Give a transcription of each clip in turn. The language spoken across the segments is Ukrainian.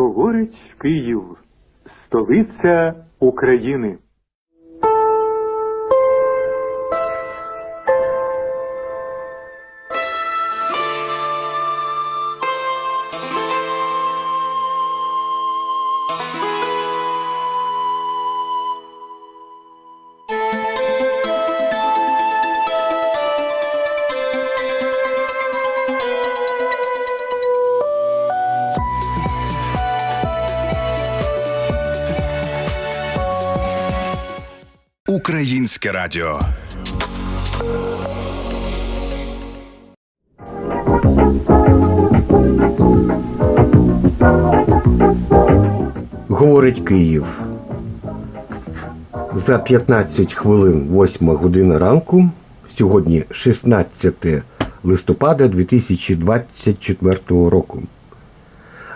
Говорить Київ, столиця України. Українське радіо. Говорить Київ. За 15 хвилин 8 година ранку. Сьогодні 16 листопада 2024 року.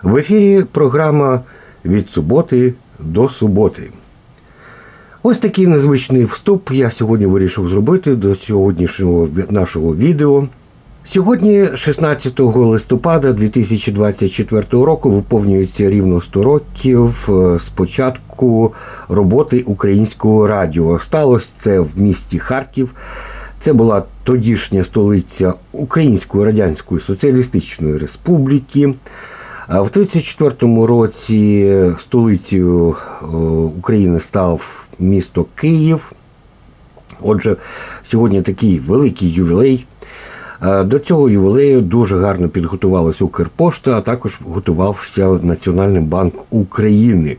В ефірі програма від суботи до суботи. Ось такий незвичний вступ я сьогодні вирішив зробити до сьогоднішнього нашого відео. Сьогодні, 16 листопада 2024 року, виповнюється рівно 100 років е, з початку роботи українського радіо. Сталося це в місті Харків. Це була тодішня столиця Української Радянської Соціалістичної Республіки. А в 1934 році столицею е, України став місто Київ. Отже, сьогодні такий великий ювілей. Е, До цього ювілею дуже гарно підготувалася Укрпошта, а також готувався Національний банк України.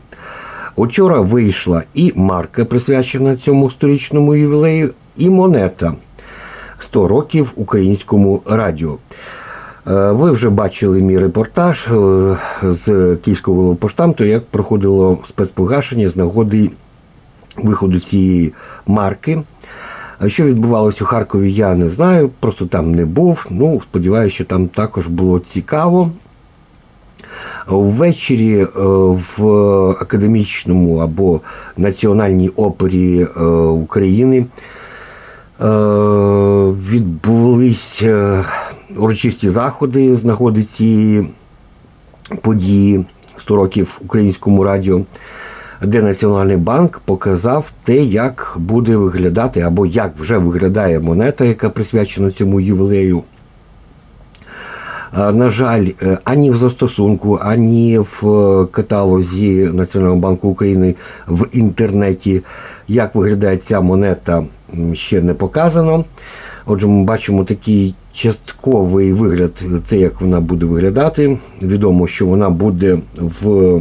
Учора вийшла і марка, присвячена цьому сторічному ювілею, і монета 100 років українському радіо. Е, Ви вже бачили мій репортаж е, з Київського велопоштамту, як проходило спецпогашення з нагоди виходу цієї марки. Що відбувалося у Харкові, я не знаю, просто там не був. Ну, сподіваюся, що там також було цікаво. Ввечері е, в академічному або національній опері е, України е, відбулись урочисті заходи з нагоди цієї події 100 років українському радіо, де Національний банк показав те, як буде виглядати, або як вже виглядає монета, яка присвячена цьому ювілею. Е, На жаль, е, ані в застосунку, ані в е, каталозі Національного банку України в інтернеті, як виглядає ця монета, ще не показано. Отже, ми бачимо такий частковий вигляд, це як вона буде виглядати. Відомо, що вона буде в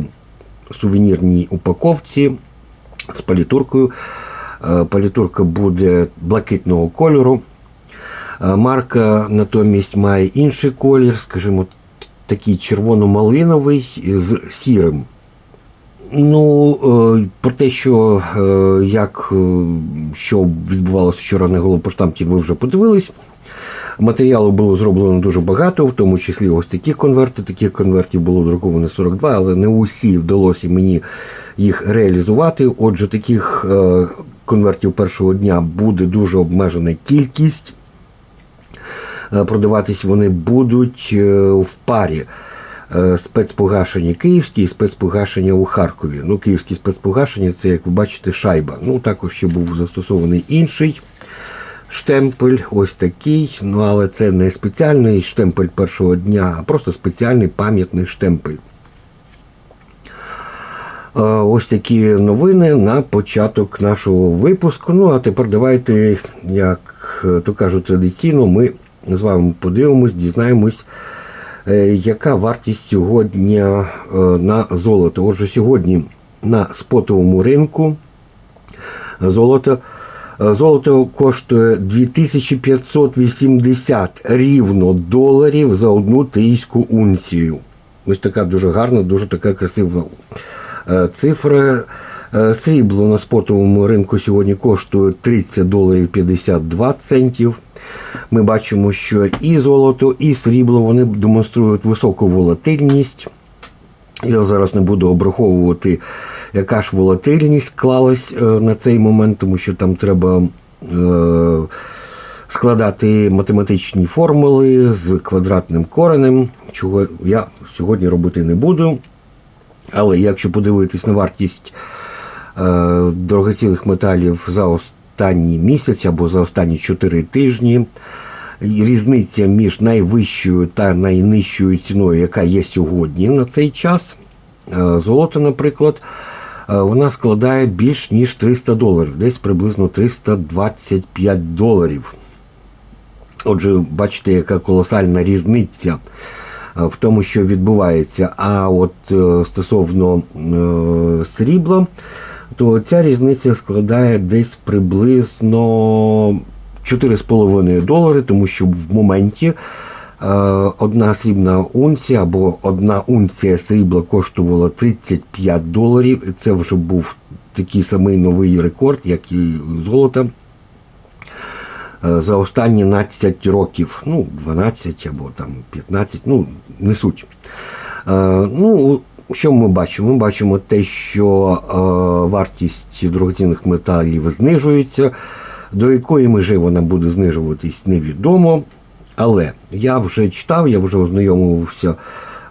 сувенірній упаковці з палітуркою. Е, Палітурка буде блакитного кольору. Е, Марка натомість має інший колір, скажімо, такий червоно-малиновий з сірим. Ну, е, про те, що е, як е, що відбувалося вчора на голопоштамті, ви вже подивились. Матеріалу було зроблено дуже багато, в тому числі ось такі конверти. Таких конвертів було друковано 42, але не усі вдалося мені їх реалізувати. Отже, таких е, конвертів першого дня буде дуже обмежена кількість. Е, Продаватись вони будуть е, в парі. Спецпогашення київські і спецпогашення у Харкові. Ну, київські спецпогашення це, як ви бачите, шайба. Ну, також ще був застосований інший штемпель, ось такий. Ну, але це не спеціальний штемпель першого дня, а просто спеціальний пам'ятний штемпель. Ось такі новини на початок нашого випуску. Ну, а тепер давайте, як е, то кажуть, традиційно, ми з вами подивимось, дізнаємось, е, яка вартість сьогодні е, на золото. Отже, сьогодні на спотовому ринку золото. Е, Золото коштує 2580 рівно доларів за одну трійську унцію. Ось така дуже гарна, дуже така красива е, цифра. Е, Срібло на спотовому ринку сьогодні коштує 30 доларів 52 центів. Ми бачимо, що і золото, і срібло вони демонструють високу волатильність. Я зараз не буду обраховувати, яка ж волатильність склалась е, на цей момент, тому що там треба е, складати математичні формули з квадратним коренем, чого я сьогодні робити не буду. Але якщо подивитись на вартість е, дорогоцінних металів за останній місяць або за останні 4 тижні, різниця між найвищою та найнижчою ціною, яка є сьогодні на цей час, золото, наприклад, вона складає більш ніж 300 доларів, десь приблизно 325 доларів. Отже, бачите, яка колосальна різниця е, в тому, що відбувається. А от е, стосовно е, срібла, то ця різниця складає десь приблизно 4,5 долари, тому що в моменті е, одна срібна унція або одна унція срібла коштувала 35 доларів. Це вже був такий самий новий рекорд, як і золота. Е, за останні 12 років, ну, 12 або там 15, ну, не суть. Е, Ну, що ми бачимо? Ми бачимо те, що е, вартість дорогоцінних металів знижується. До якої межі вона буде знижуватись, невідомо. Але я вже читав, я вже ознайомився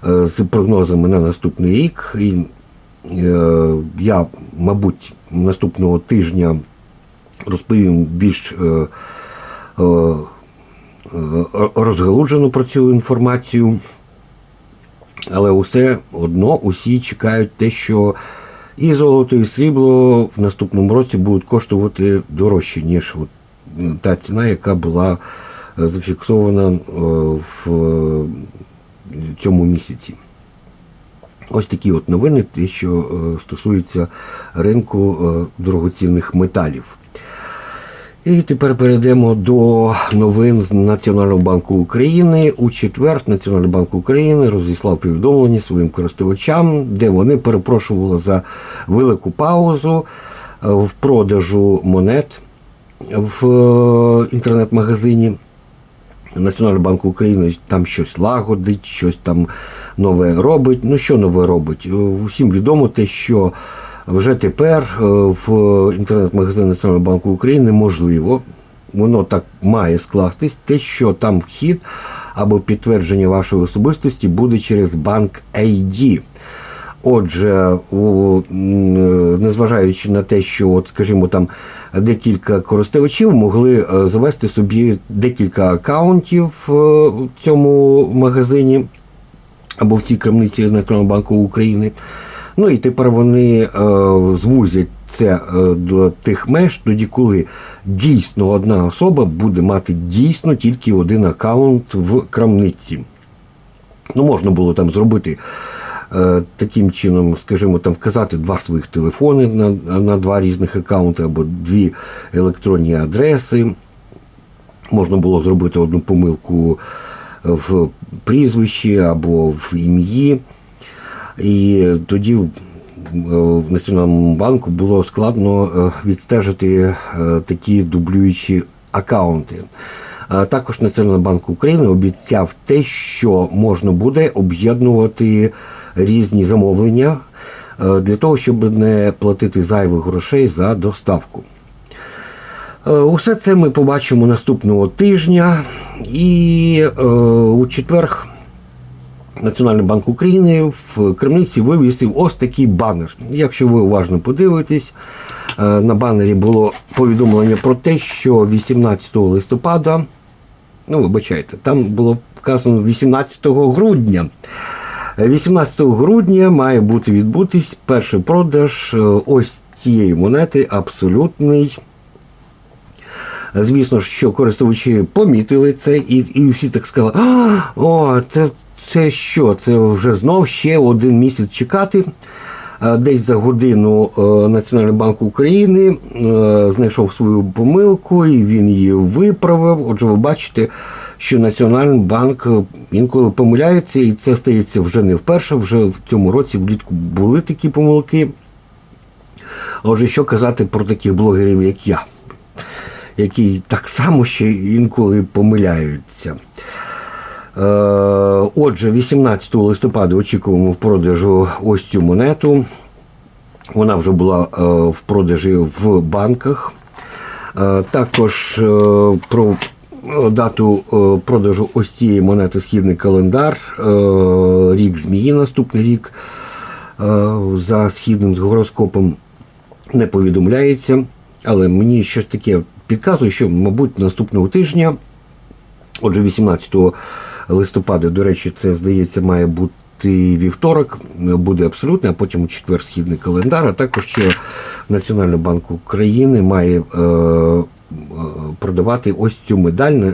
е, з прогнозами на наступний рік. І е, я, мабуть, наступного тижня розповім більш е, розгалуджено про цю інформацію. Але усе одно усі чекають те, що і золото, і срібло в наступному році будуть коштувати дорожче, ніж от та ціна, яка була зафіксована е, в е, цьому місяці. Ось такі от новини, те, що е, стосується ринку дорогоцінних металів. І тепер перейдемо до новин з Національного банку України. У четвер Національний банк України розіслав повідомлення своїм користувачам, де вони перепрошували за велику паузу в продажу монет в інтернет-магазині. Національний банк України там щось лагодить, щось там нове робить. Ну що нове робить? Е, Усім відомо те, що вже тепер е, в інтернет-магазині Національного банку України можливо, воно так має скластись, те, що там вхід або підтвердження вашої особистості буде через банк ID. Отже, у, незважаючи на те, що, от, скажімо, там декілька користувачів могли е, завести собі декілька акаунтів е, в цьому магазині або в цій крамниці Національного банку України. Ну і тепер вони е, звузять це е, до тих меж, тоді, коли дійсно одна особа буде мати дійсно тільки один акаунт в крамниці. Ну, можна було там зробити е, таким чином, скажімо, там вказати два своїх телефони на, на два різних акаунти або дві електронні адреси. Можна було зробити одну помилку в прізвищі або в ім'ї. І тоді е, в Національному банку було складно е, відстежити е, такі дублюючі акаунти. А Також Національний банк України обіцяв те, що можна буде об'єднувати різні замовлення е, для того, щоб не платити зайвих грошей за доставку. Е, Усе це ми побачимо наступного тижня. І е, у четвер Національний банк України в Кремниці вивісив ось такий банер. Якщо ви уважно подивитесь, на банері було повідомлення про те, що 18 листопада, ну вибачайте, там було вказано 18 грудня. Е, 18 грудня має бути відбутись перший продаж е, ось цієї монети абсолютний. Звісно що користувачі помітили це, і, і всі так сказали, а, о, це, це що? Це вже знов ще один місяць чекати. Е, Десь за годину е, Національний банк України знайшов свою помилку і він її виправив. Отже, ви бачите, що Національний банк е, інколи помиляється, і це стається вже не вперше. Вже в цьому році влітку були такі помилки. Отже, що казати про таких блогерів, як я, які так само ще інколи помиляються. Е, Отже, 18 листопада очікуємо в продажу ось цю монету. Вона вже була е, в продажі в банках. Також про дату е, продажу ось цієї монети східний календар. е, Рік змії, наступний рік. за східним гороскопом не повідомляється, але мені щось таке підказує, що, мабуть, наступного тижня, отже, 18 листопада, до речі, це здається, має бути вівторок, буде абсолютно, а потім у четвер східний календар. А також ще Національний банк України має е, е, продавати ось цю медаль. Е,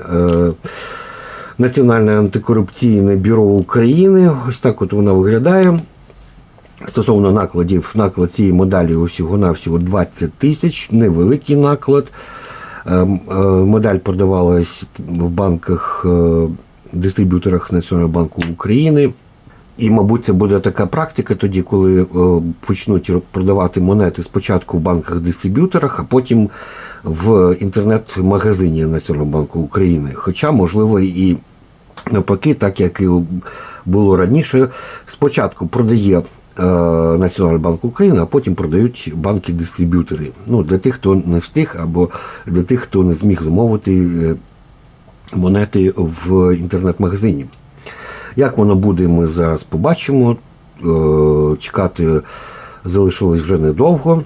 Національне антикорупційне бюро України. Ось так от вона виглядає. Стосовно накладів, наклад цієї медалі усього навсього 20 тисяч, невеликий наклад. Ем, е, Медаль продавалась в банках, е, дистриб'юторах Національного банку України. І, мабуть, це буде така практика тоді, коли е, почнуть продавати монети спочатку в банках-дистриб'юторах, а потім в інтернет-магазині Національного банку України. Хоча, можливо, і навпаки, так як і було раніше, спочатку продає е, Національний банк України, а потім продають банки-дистриб'ютори. Ну, для тих, хто не встиг, або для тих, хто не зміг замовити е, монети в інтернет-магазині. Як воно буде, ми зараз побачимо. Е, Чекати залишилось вже недовго.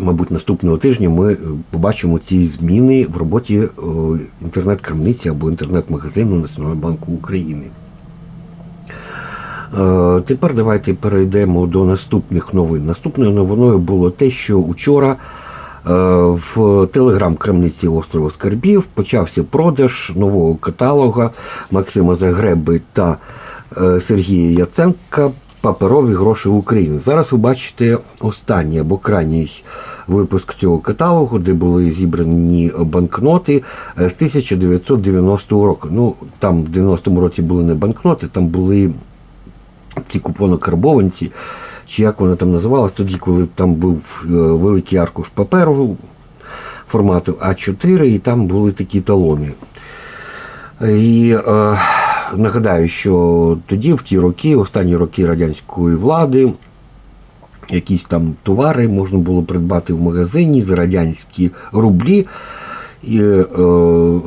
Мабуть, наступного тижня ми побачимо ці зміни в роботі е, інтернет-крамниці або інтернет-магазину Національного банку України. Е, Тепер давайте перейдемо до наступних новин. Наступною новиною було те, що учора в телеграм-крамниці острова Скарбів почався продаж нового каталога Максима Загреби та е, Сергія Яценка Паперові гроші України. Зараз ви бачите останній або крайній випуск цього каталогу, де були зібрані банкноти е, з 1990 року. Ну, там в 90-му році були не банкноти, там були ці купонокарбованці, чи як воно там називалось, тоді, коли там був е, великий аркуш паперу формату А4, і там були такі талони. І е, нагадаю, що тоді, в ті роки, останні роки радянської влади, якісь там товари можна було придбати в магазині за радянські рублі і, е,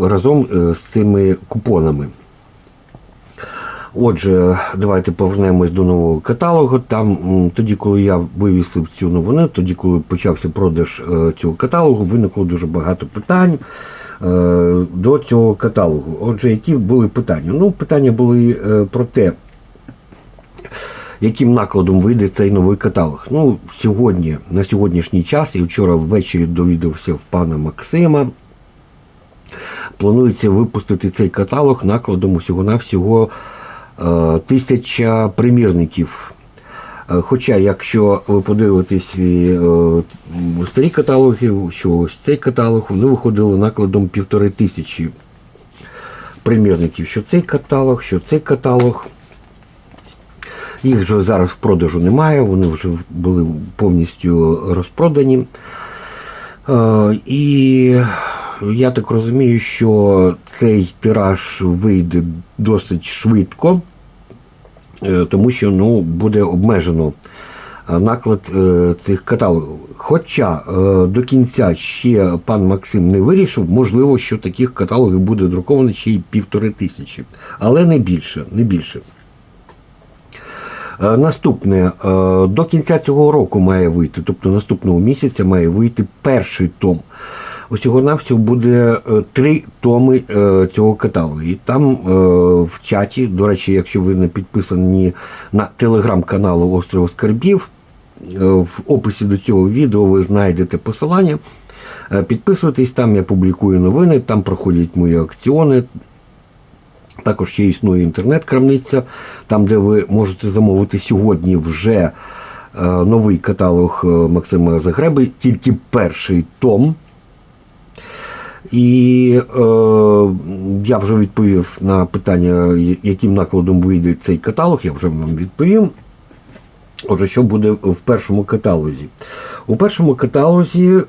разом е, з цими купонами. Отже, давайте повернемось до нового каталогу. Там тоді, коли я вивісив цю новину, тоді, коли почався продаж е, цього каталогу, виникло дуже багато питань е, до цього каталогу. Отже, які були питання? Ну, питання були е, про те, яким накладом вийде цей новий каталог. Ну, сьогодні, на сьогоднішній час, і вчора ввечері довідався в пана Максима. Планується випустити цей каталог накладом усього-навсього тисяча примірників. Е, Хоча, якщо ви подивитесь е, старі каталоги, що ось цей каталог, вони виходили накладом півтори тисячі примірників. Що цей каталог, що цей каталог. Їх вже зараз в продажу немає, вони вже були повністю розпродані. Е, І я так розумію, що цей тираж вийде досить швидко, е, тому що ну, буде обмежено е, наклад е, цих каталогів. Хоча до кінця ще пан Максим не вирішив, можливо, що таких каталогів буде друковано ще й півтори тисячі, але не більше, не більше. Наступне до кінця цього року має вийти, тобто наступного місяця має вийти перший том. Усього навсього буде е, три томи е, цього каталогу. І там е, в чаті, до речі, якщо ви не підписані на телеграм-канал Острова Скарбів, в описі до цього відео ви знайдете посилання. Підписуйтесь, там я публікую новини, там проходять мої акціони, також ще існує інтернет-крамниця, там, де ви можете замовити сьогодні вже новий каталог Максима Загреби, тільки перший том. І е, я вже відповів на питання, яким накладом вийде цей каталог, я вже вам відповів. Отже, що буде в першому каталозі? У першому каталозі е,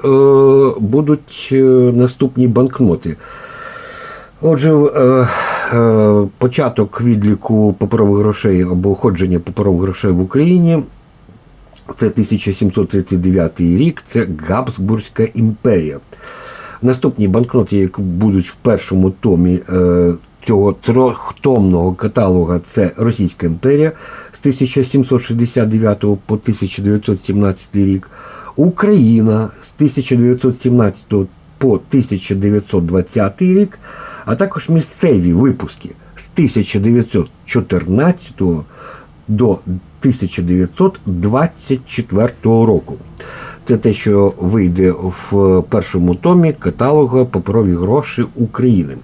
будуть е, наступні банкноти. Отже, е, е, початок відліку паперових грошей або ходження паперових грошей в Україні. Це 1739 рік, це Габсбурзька імперія. Наступні банкноти, які будуть в першому томі е, цього трьохтомного каталога, це Російська імперія з 1769 по 1917 рік, Україна з 1917 по 1920 рік, а також місцеві випуски з 1914 до 1924 року. Це те, що вийде в першому томі каталога Паперові гроші України.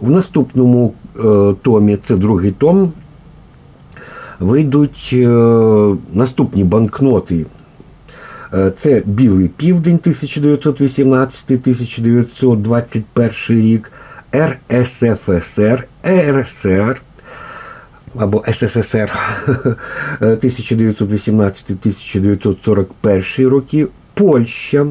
В наступному е, томі, це другий том, вийдуть е, наступні банкноти. Е, Це Білий Південь 1918-1921 рік, РСФСР, РСР або СССР 1918-1941 роки, Польща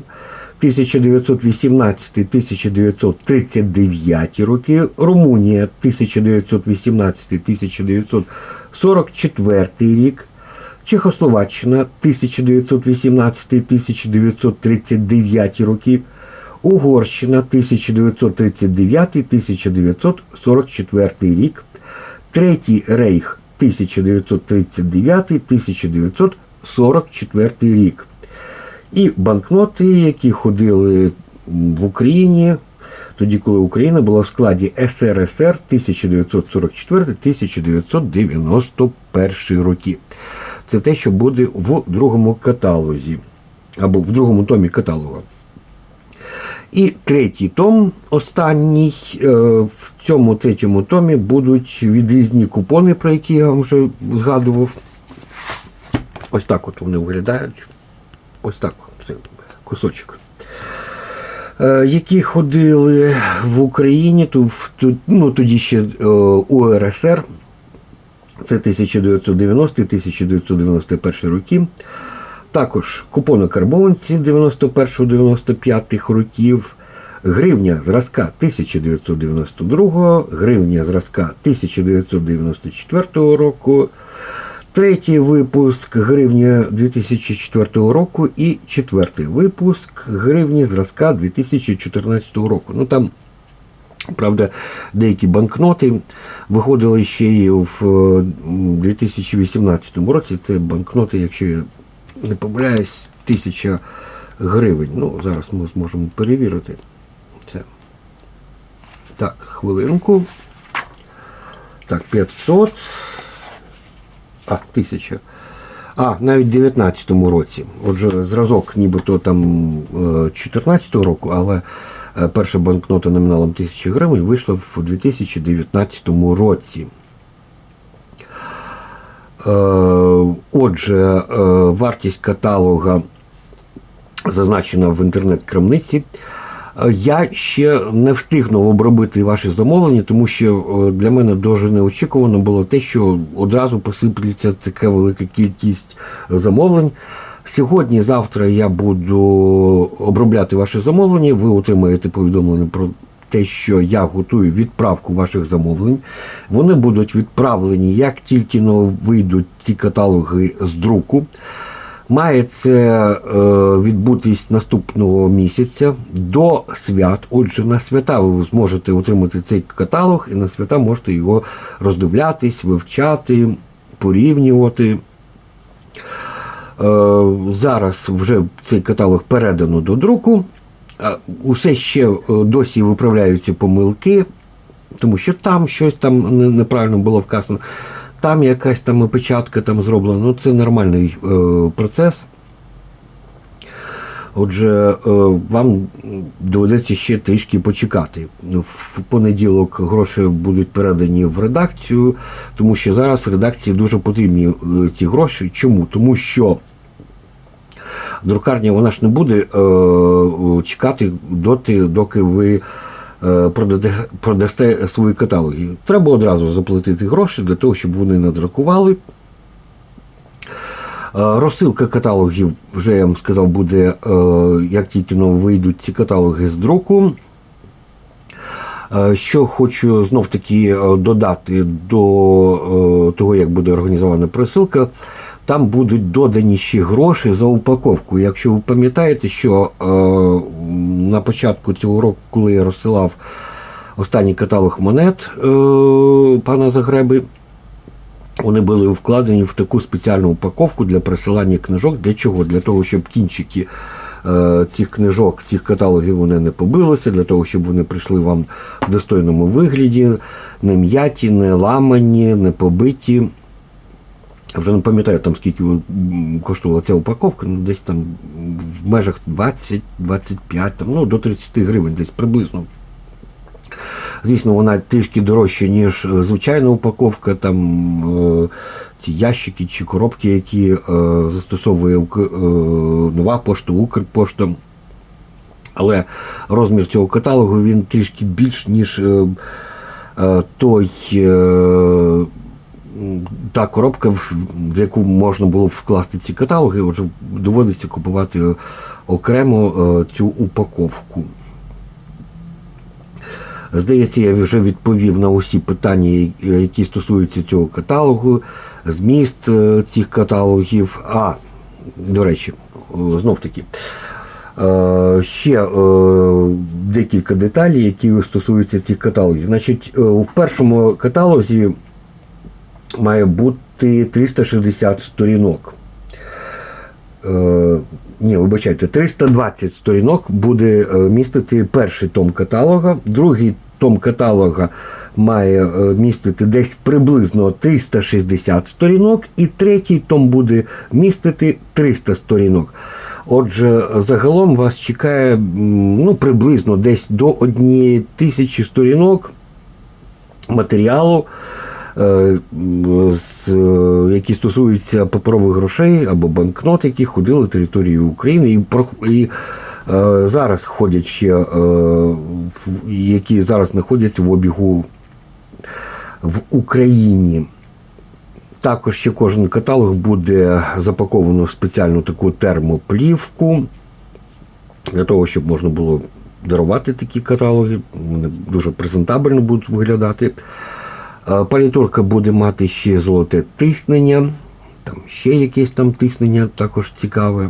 1918-1939 роки, Румунія 1918-1944 рік, Чехословаччина 1918-1939 роки, Угорщина 1939-1944 рік, Третій рейх 1939-1944 рік. І банкноти, які ходили в Україні, тоді, коли Україна була в складі СРСР 1944-1991 роки. Це те, що буде в другому каталозі, або в другому томі каталогу. І третій том, останній, е, в цьому третьому томі будуть відрізні купони, про які я вам вже згадував. Ось так от вони виглядають. Ось так це кусочок. Е, Які ходили в Україні, то- ну, тоді ще е, УРСР, це 1990-1991 роки. Також купони карбованці 91-95 років, гривня зразка 1992, гривня зразка 1994 року, третій випуск гривня 2004 року і четвертий випуск гривні зразка 2014 року. Ну там Правда, деякі банкноти виходили ще й в е, 2018 році. Це банкноти, якщо я не помиляюсь, тисяча гривень. Ну, зараз ми зможемо перевірити це. Так, хвилинку. Так, 500. А, тисяча. А, навіть в 19-му році. Отже, зразок нібито там е, 14-го року, але е, перша банкнота номіналом 1000 гривень вийшла в 2019 році. Е, Отже, е, вартість каталога зазначена в інтернет-крамниці. Я ще не встигнув обробити ваші замовлення, тому що е, для мене дуже неочікувано було те, що одразу посиплеться така велика кількість замовлень. Сьогодні, завтра я буду обробляти ваші замовлення. Ви отримаєте повідомлення про те, що я готую відправку ваших замовлень. Вони будуть відправлені, як тільки вийдуть ці каталоги з друку. Має це відбутись наступного місяця до свят. Отже, на свята ви зможете отримати цей каталог, і на свята можете його роздивлятись, вивчати, порівнювати. Е, зараз вже цей каталог передано до друку. Усе ще е, досі виправляються помилки, тому що там щось там неправильно було вказано. Там якась там опечатка там зроблена. Ну, це нормальний е, процес. Отже, е, вам доведеться ще трішки почекати. Ну, В понеділок гроші будуть передані в редакцію, тому що зараз редакції дуже потрібні ці гроші. Чому? Тому що друкарня вона ж не буде е, чекати доти, доки ви е, продасте свої каталоги. Треба одразу заплатити гроші для того, щоб вони надрукували. Е, Розсилка каталогів, вже я вам сказав, буде, як тільки вийдуть ці каталоги з друку. Що хочу знов таки додати до того, як буде організована присилка, там будуть додані ще гроші за упаковку. Якщо ви пам'ятаєте, що е, на початку цього року, коли я розсилав останній каталог монет е, пана Загреби, Вони були вкладені в таку спеціальну упаковку для присилання книжок. Для чого? Для того, щоб кінчики е, цих книжок, цих каталогів вони не побилися, для того, щоб вони прийшли вам в достойному вигляді, не м'яті, не ламані, не побиті. Я вже не пам'ятаю, там скільки коштувала ця упаковка, ну десь там в межах 20-25, там, ну до 30 гривень, десь приблизно. Звісно, вона трішки дорожча, ніж е, звичайна упаковка, там е, ці ящики чи коробки, які е, застосовує нова пошта, Укрпошта. Але розмір цього каталогу він трішки більш, ніж той. Е, та коробка, в яку можна було б вкласти ці каталоги, отже, доводиться купувати е, окремо е, цю упаковку. Здається, я вже відповів на усі питання, е, які стосуються цього каталогу, зміст е, цих каталогів. А, до речі, знов таки. Е, Ще е, декілька деталей, які стосуються цих каталогів. Значить, е, в першому каталозі має бути 360 сторінок. Е, ні, вибачайте, 320 сторінок буде е, містити перший том каталога, другий том каталога має е, містити десь приблизно 360 сторінок, і третій том буде містити 300 сторінок. Отже, загалом вас чекає ну, приблизно десь до однієї тисячі сторінок матеріалу, які стосуються паперових грошей або банкнот, які ходили територією України і, і е, зараз ходять ще, е, які зараз знаходяться в обігу в Україні. Також ще кожен каталог буде запаковано в спеціальну таку термоплівку для того, щоб можна було дарувати такі каталоги. Вони дуже презентабельно будуть виглядати. Е, Палітурка буде мати ще золоте тиснення, там ще якесь там тиснення також цікаве.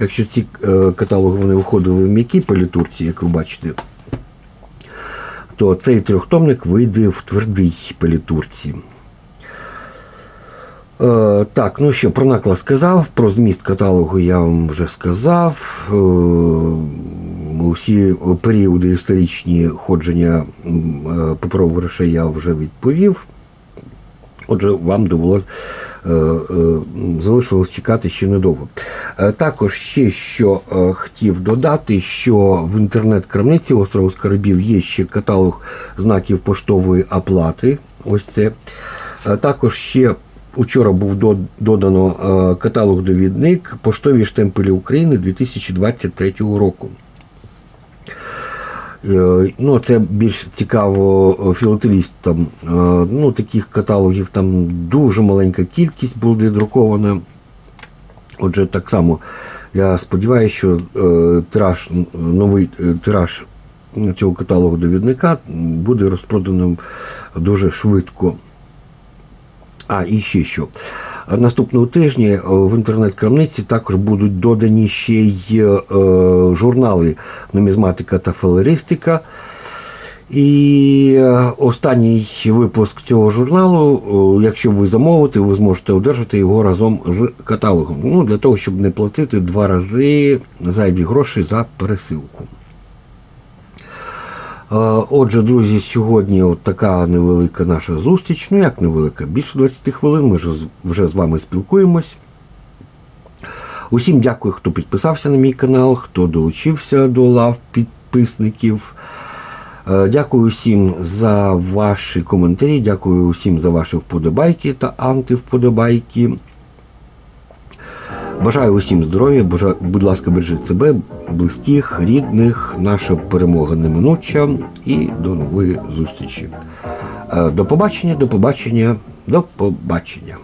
Якщо ці е, каталоги вони виходили в м'якій палітурці, як ви бачите, то цей трьохтомник вийде в твердій палітурці. Е, так, ну що, про наклад сказав, про зміст каталогу я вам вже сказав. Е, усі періоди історичні ходження е, паперових грошей я вже відповів. Отже, вам довелось е, е, залишилось чекати ще недовго. Е, Також ще що е, хотів додати, що в інтернет-крамниці острову Скарбів є ще каталог знаків поштової оплати. Ось це. Е, Також ще учора був додано е, каталог-довідник поштові штемпелі України 2023 року. Е, Ну, це більш цікаво е, філателістам. Е, Ну, таких каталогів там дуже маленька кількість буде друкована. Отже, так само я сподіваюся, що тираж, новий тираж цього каталогу довідника буде розпроданим дуже швидко. А, і ще що. Наступного тижня е, в інтернет-крамниці також будуть додані ще й е, журнали нумізматика та фалеристика. І е, останній випуск цього журналу, якщо ви замовите, ви зможете одержати його разом з каталогом. Ну, для того, щоб не платити два рази зайві гроші за пересилку. Е, Отже, друзі, сьогодні от така невелика наша зустріч. Ну як невелика, більше 20 хвилин. Ми вже з вами спілкуємось. Усім дякую, хто підписався на мій канал, хто долучився до лав підписників. Е, Дякую усім за ваші коментарі, дякую усім за ваші вподобайки та антивподобайки. Бажаю усім здоров'я, будь ласка, бережіть себе, близьких, рідних. Наша перемога неминуча і до нової зустрічі. Е, До побачення, до побачення, до побачення.